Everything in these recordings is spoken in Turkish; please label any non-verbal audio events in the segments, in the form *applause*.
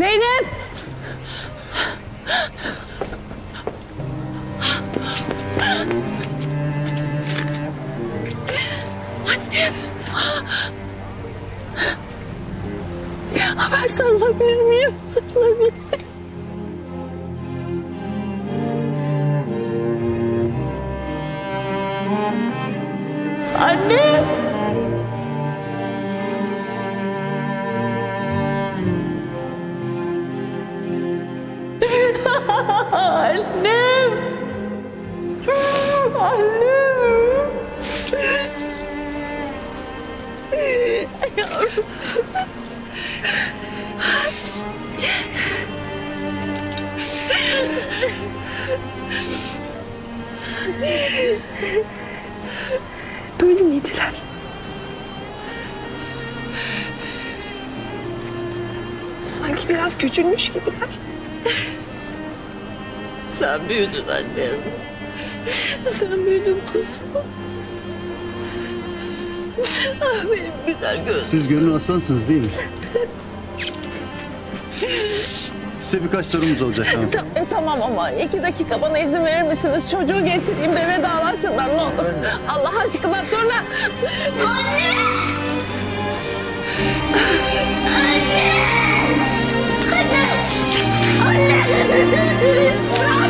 Zeynep! Sen büyüdün annem. Sen büyüdün kuzum. Ah benim güzel gözüm. Siz gönül aslansınız değil mi? Size birkaç sorumuz olacak hanım. Ta- e, tamam ama iki dakika bana izin verir misiniz? Çocuğu getireyim de vedalaşsınlar ne olur. Allah aşkına dur lan. Allah aşkına bırak. Bırak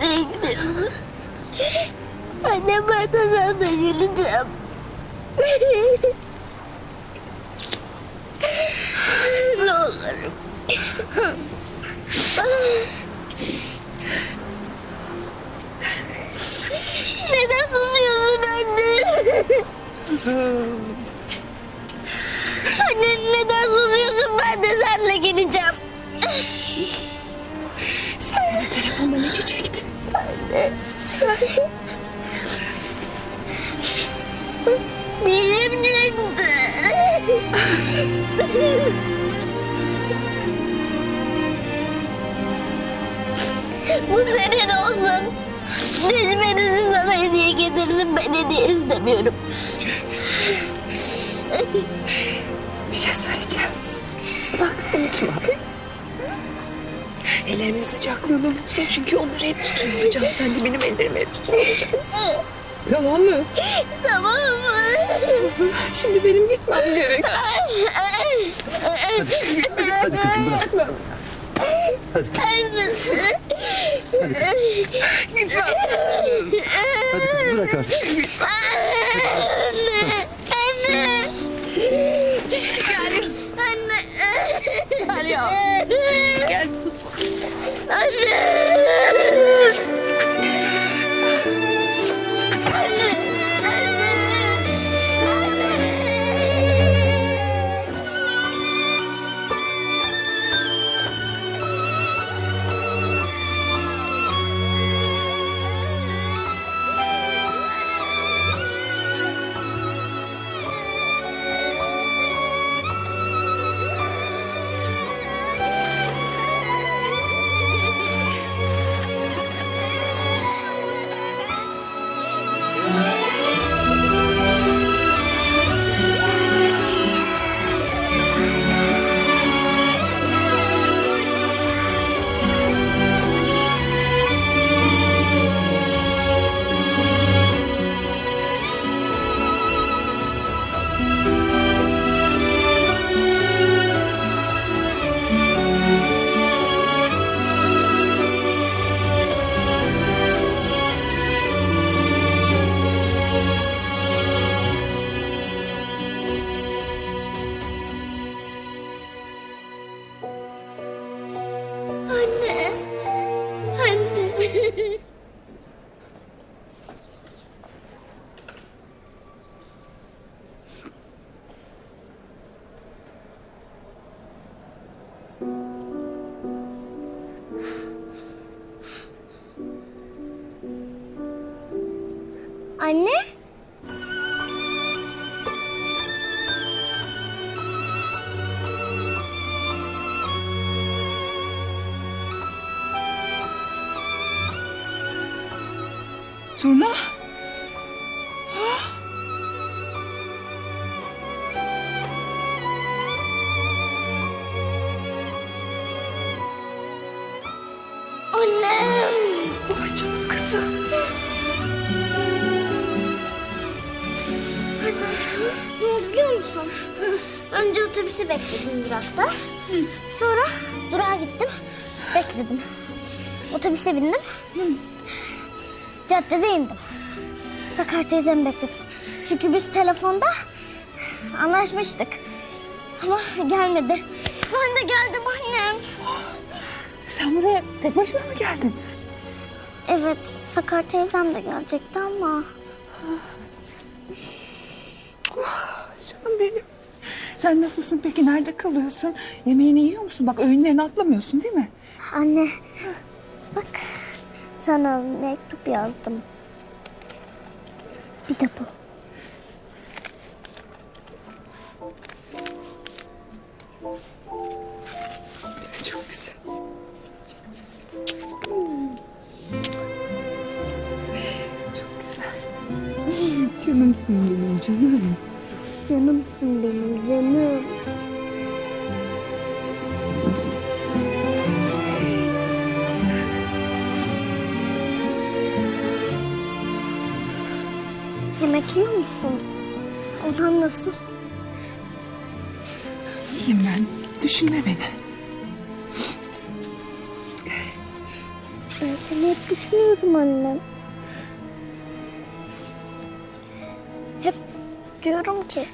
Nereye gidiyorsun? Annem de sana geleceğim. ne olur. Neden susuyorsun anne? Anne neden susuyorsun? Ben de seninle geleceğim. Dişim. Bu senin olsun. Dişmenizi sana hediye getirsin. Ben hediye istemiyorum. Bir şey söyleyeceğim. Ellerimin sıcaklığını unutma çünkü onları hep tutuyor olacağım. Sen de benim ellerimi hep tutuyor olacaksın. Tamam mı? Tamam mı? Şimdi benim gitmem gerek. Hadi kızım bırak. Hadi kızım. Hadi kızım. Gitmem. Hadi kızım bırak artık. Anne. Anne. Gel. Anne. Gel ya. Gel. Anne. Anne? Ne oldu biliyor musun? Önce otobüsü bekledim durakta. Sonra durağa gittim. Bekledim. Otobüse bindim. Caddede indim. Sakar teyzemi bekledim. Çünkü biz telefonda anlaşmıştık. Ama gelmedi. Ben de geldim annem. Sen buraya tek başına mı geldin? Evet, Sakar teyzem de gelecekti ama... Canım benim. Sen nasılsın peki? Nerede kalıyorsun? Yemeğini yiyor musun? Bak öğünlerini atlamıyorsun değil mi? Anne, bak sana mektup yazdım. Bir de bu. Çok güzel. Çok güzel. Canımsın benim canım. Canımsın benim canım. Yemek yiyor musun? Odan nasıl? İyiyim ben. Düşünme beni. Ben seni hep düşünüyorum annem. Hep diyorum ki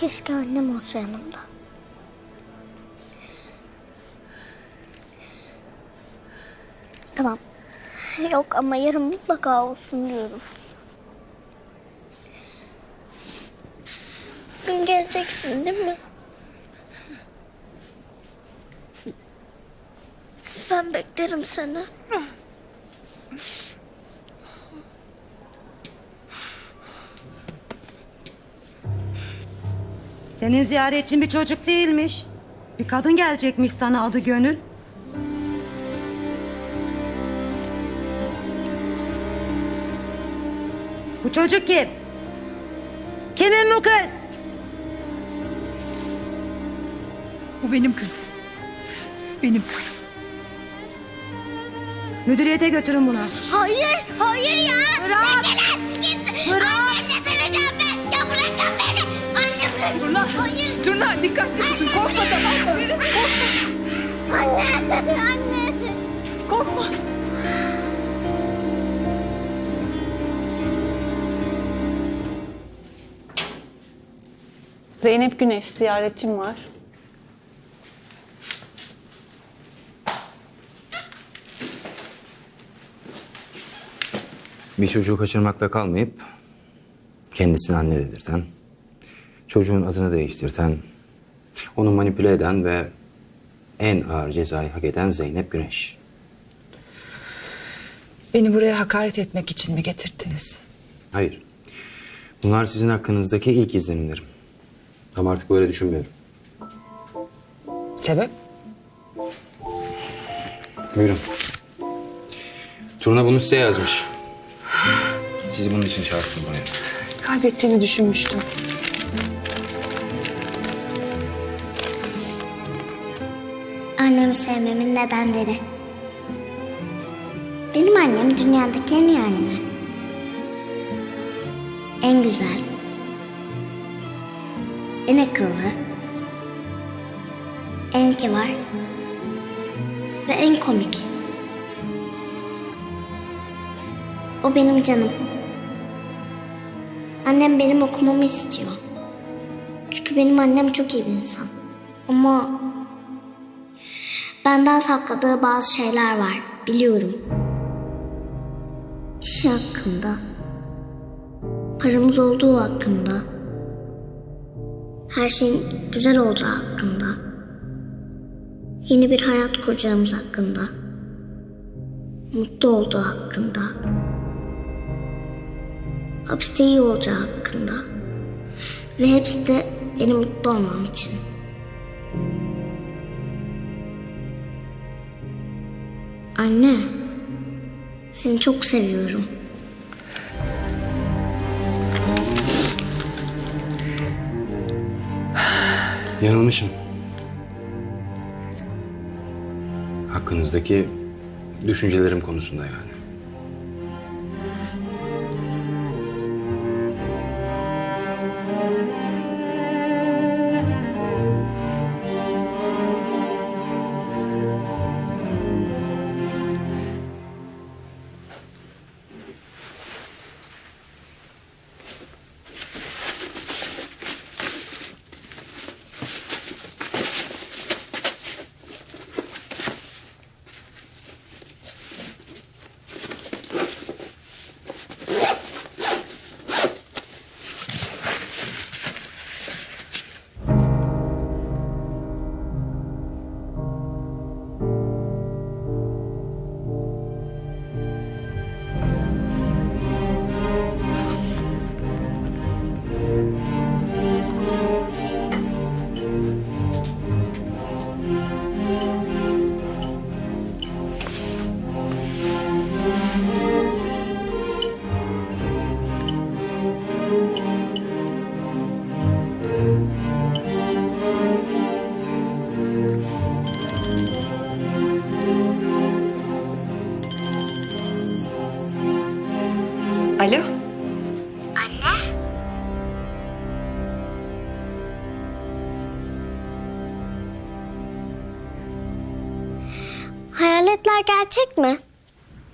keşke annem olsa yanımda. Tamam. Yok ama yarın mutlaka olsun diyorum. Gün geleceksin değil mi? Ben beklerim seni. Senin ziyaretçin bir çocuk değilmiş. Bir kadın gelecekmiş sana adı Gönül. Bu çocuk kim? Kimin bu kız? Bu benim kızım. Benim kızım. Müdüriyete götürün bunu. Hayır, hayır ya. Bırak. Çekilin, git. Annemle Bırak. Turna. Hayır. Turna dikkatli tutun. Korkma tamam mı? Anne, anne. Korkma. Zeynep Güneş ziyaretçim var. Bir çocuğu kaçırmakla kalmayıp kendisini anne dedirten, çocuğun adını değiştirten, onu manipüle eden ve en ağır cezayı hak eden Zeynep Güneş. Beni buraya hakaret etmek için mi getirdiniz? Hayır. Bunlar sizin hakkınızdaki ilk izlenimlerim. Ama artık böyle düşünmüyorum. Sebep? Buyurun. Turna bunu size yazmış. *sighs* Sizi bunun için çağırttım buraya. Kaybettiğimi düşünmüştüm. Annemi sevmemin nedenleri. Benim annem dünyadaki en iyi anne. En güzel. En akıllı. En kibar. Ve en komik. O benim canım. Annem benim okumamı istiyor. Çünkü benim annem çok iyi bir insan. Ama Benden sakladığı bazı şeyler var, biliyorum. İşi hakkında, paramız olduğu hakkında, her şeyin güzel olacağı hakkında, yeni bir hayat kuracağımız hakkında, mutlu olduğu hakkında. Hapiste iyi olacağı hakkında. Ve hepsi de benim mutlu olmam için. Anne, seni çok seviyorum. Yanılmışım. Hakkınızdaki düşüncelerim konusunda yani.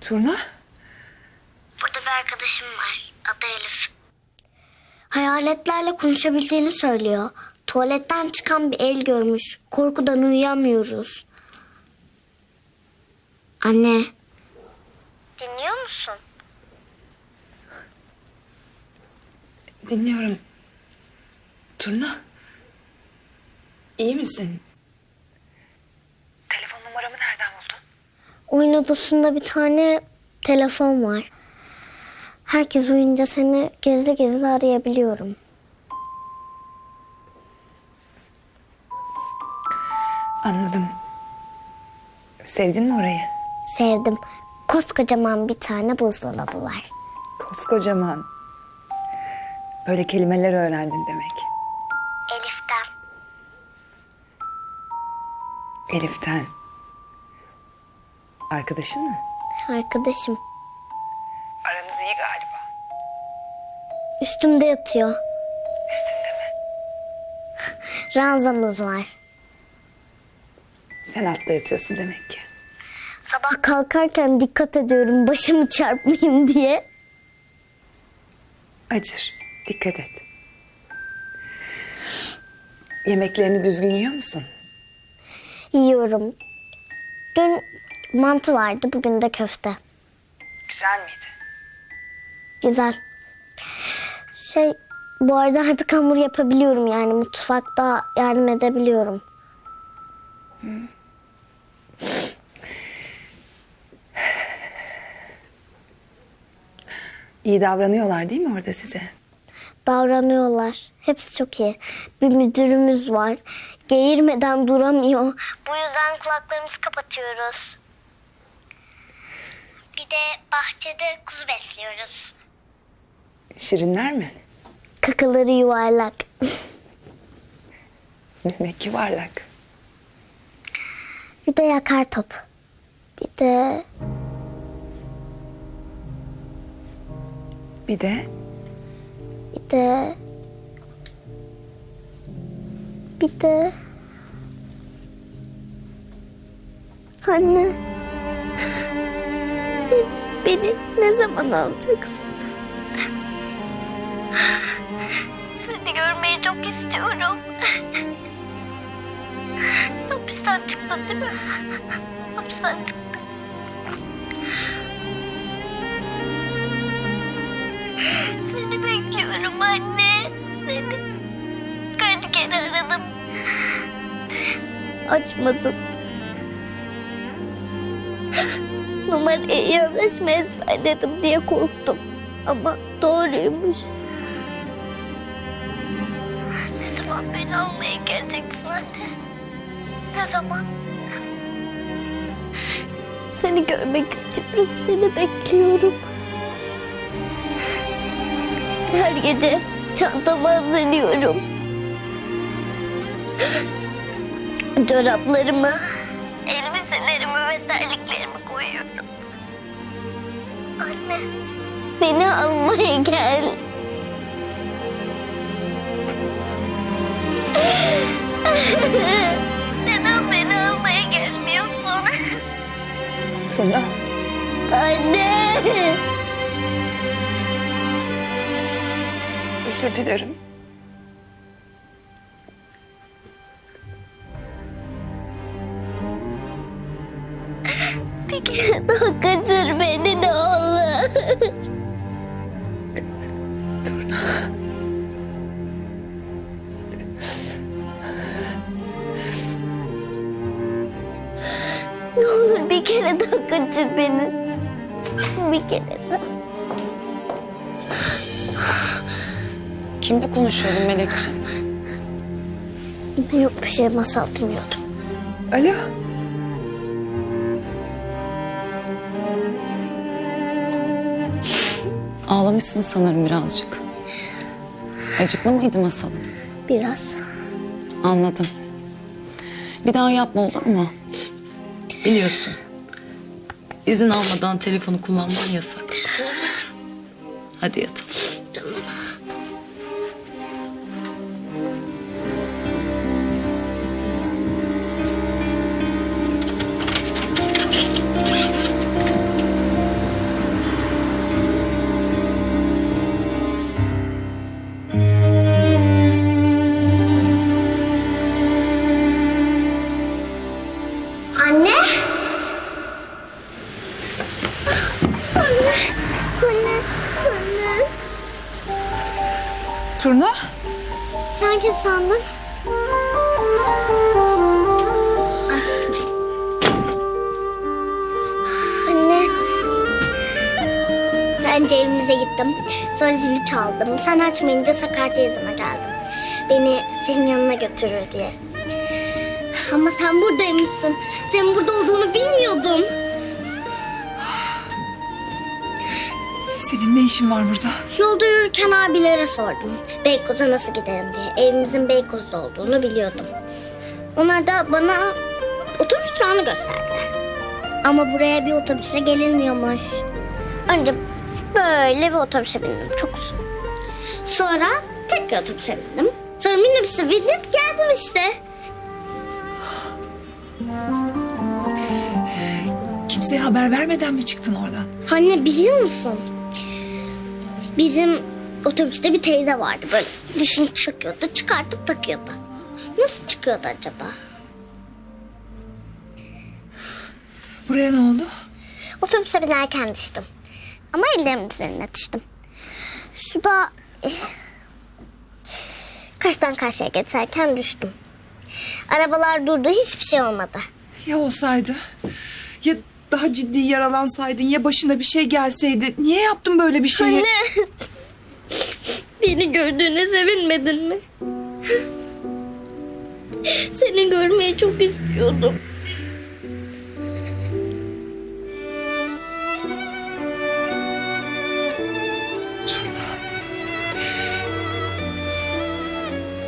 Turna. Burada bir arkadaşım var. Adı Elif. Hayaletlerle konuşabildiğini söylüyor. Tuvaletten çıkan bir el görmüş. Korkudan uyuyamıyoruz. Anne. Dinliyor musun? Dinliyorum. Turna. İyi misin? Oyun odasında bir tane telefon var. Herkes uyuyunca seni gizli gizli arayabiliyorum. Anladım. Sevdin mi orayı? Sevdim. Koskocaman bir tane buzdolabı var. Koskocaman. Böyle kelimeler öğrendin demek. Elif'ten. Elif'ten. Arkadaşın mı? Arkadaşım. Aranız iyi galiba. Üstümde yatıyor. Üstünde mi? Ranzamız var. Sen altta yatıyorsun demek ki. Sabah kalkarken dikkat ediyorum başımı çarpmayayım diye. Acır. Dikkat et. Yemeklerini düzgün yiyor musun? Yiyorum. Dün mantı vardı, bugün de köfte. Güzel miydi? Güzel. Şey, bu arada artık hamur yapabiliyorum yani mutfakta yardım edebiliyorum. İyi davranıyorlar değil mi orada size? Davranıyorlar. Hepsi çok iyi. Bir müdürümüz var. Geğirmeden duramıyor. Bu yüzden kulaklarımızı kapatıyoruz. Bir de bahçede kuzu besliyoruz. Şirinler mi? Kakaları yuvarlak. Demek ki yuvarlak. Bir de yakar top. Bir de Bir de bir de bir de anne beni ne zaman alacaksın? Seni görmeyi çok istiyorum. Hapisten çıktın değil mi? Hapisten çıktın. Seni bekliyorum anne. Seni kaç kere aradım. Açmadın. Numarayı yanlış mı ezberledim diye korktum. Ama doğruymuş. Ne zaman beni almaya geleceksin anne? Ne zaman? Seni görmek istiyorum. Seni bekliyorum. Her gece çantamı hazırlıyorum. Çoraplarımı, elbiselerimi ve koyuyorum. Anne, beni almaya gel. Neden beni almaya gelmiyorsun? Turna. Anne! Özür dilerim. Kere daha kaçır beni ne olur. Kere daha kaçır beni. Bir kere daha. Kimle konuşuyordun Melekciğim? Yok bir şey masal dinliyordum. Alo. Ağlamışsın sanırım birazcık. Acıklı mıydı masalın? Biraz. Anladım. Bir daha yapma olur mu? Biliyorsun. İzin almadan telefonu kullanman yasak. Hadi yatalım. Turna. Sen kim sandın? Anne. Önce evimize gittim. Sonra zili çaldım. Sen açmayınca Sakar teyzeme geldim. Beni senin yanına götürür diye. Ama sen buradaymışsın. Senin burada olduğunu bilmiyordum. Senin ne işin var burada? Yolda yürürken abilere sordum. Beykoz'a nasıl giderim diye. Evimizin Beykoz'da olduğunu biliyordum. Onlar da bana otobüs durağını gösterdiler. Ama buraya bir otobüse gelinmiyormuş. Önce böyle bir otobüse bindim. Çok uzun. Sonra tekrar otobüse bindim. Sonra minibüse binip geldim işte. Kimseye haber vermeden mi çıktın oradan? Anne biliyor musun? Bizim otobüste bir teyze vardı böyle dişini çakıyordu çıkartıp takıyordu. Nasıl çıkıyordu acaba? Buraya ne oldu? Otobüse binerken düştüm. Ama ellerimin üzerine düştüm. Şu da eh, karşıdan karşıya geçerken düştüm. Arabalar durdu hiçbir şey olmadı. Ya olsaydı? Ya daha ciddi yaralansaydın ya başına bir şey gelseydi. Niye yaptın böyle bir şeyi? Anne. Beni gördüğüne sevinmedin mi? Seni görmeyi çok istiyordum. Turna.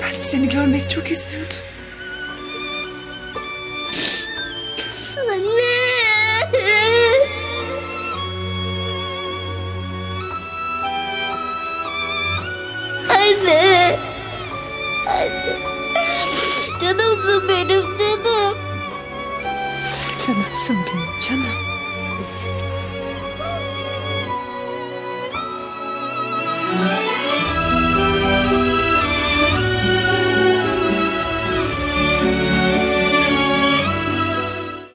Ben de seni görmek çok istiyordum. Canımsın benim canım.